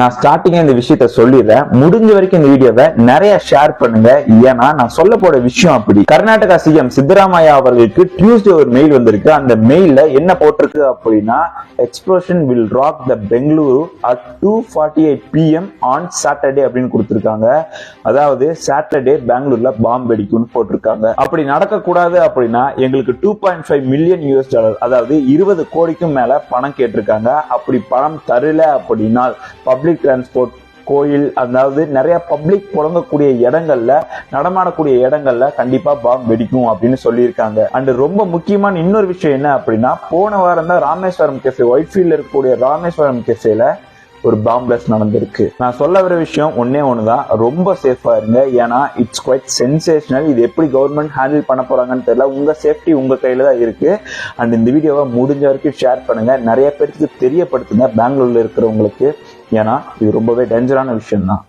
நான் ஸ்டார்டிங்கே இந்த விஷயத்த சொல்லிடுறேன். முடிஞ்ச வரைக்கும் இந்த வீடியோவை நிறைய ஷேர் பண்ணுங்க. ஏன்னா நான் சொல்ல போற விஷயம் அப்படி. கர்நாடகா சிஎம் சித்தராமையா அவர்களுக்கு டியூஸ்டே ஒரு மெயில் வந்திருக்கு. அந்த மெயில்ல என்ன போட்டிருக்கு அப்படின்னா explosion will rock the Bengaluru at two forty eight PM on Saturday அப்படின்னு கொடுத்துருக்காங்க. அதாவது சாட்டர்டே பெங்களூர்ல பாம்பு வெடிக்கும்னு போட்டிருக்காங்க. அப்படி நடக்கக்கூடாது அப்படின்னா எங்களுக்கு two point five million US dollar அதாவது இருபது கோடிக்கும் மேல பணம் கேட்டிருக்காங்க. அப்படி பணம் தரல அப்படின்னா பப்ளிக் டிரான்ஸ்போர்ட் கோயில் அதாவது நிறைய பப்ளிக் புழங்கக்கூடிய இடங்கள்ல நடமாடக்கூடிய இடங்கள்ல கண்டிப்பா பாம்பு வெடிக்கும் அப்படின்னு சொல்லியிருக்காங்க. அண்ட் ரொம்ப முக்கியமான இன்னொரு விஷயம் என்ன அப்படின்னா போன வாரம் தான் ராமேஸ்வரம் கெஃபே ஒயிட்ஃபீல்ட்ல இருக்கக்கூடிய ராமேஸ்வரம் கெஃபேல ஒரு பாம்பிளஸ் நடந்திருக்கு. நான் சொல்ல வர விஷயம் ஒன்னே ஒண்ணுதான் ரொம்ப சேஃபா இருங்க. ஏன்னா இட்ஸ் குவைட் சென்சேஷனல் இது எப்படி கவர்மெண்ட் ஹேண்டில் பண்ண போறாங்கன்னு தெரியல. உங்க சேஃப்டி உங்க கையில தான் இருக்கு. அண்ட் இந்த வீடியோவை முடிஞ்ச வரைக்கும் ஷேர் பண்ணுங்க. நிறைய பேருக்கு தெரியப்படுத்துங்க. பெங்களூர்ல இருக்கிறவங்களுக்கு ஏன்னா இது ரொம்பவே டேஞ்சரான விஷயம் தான்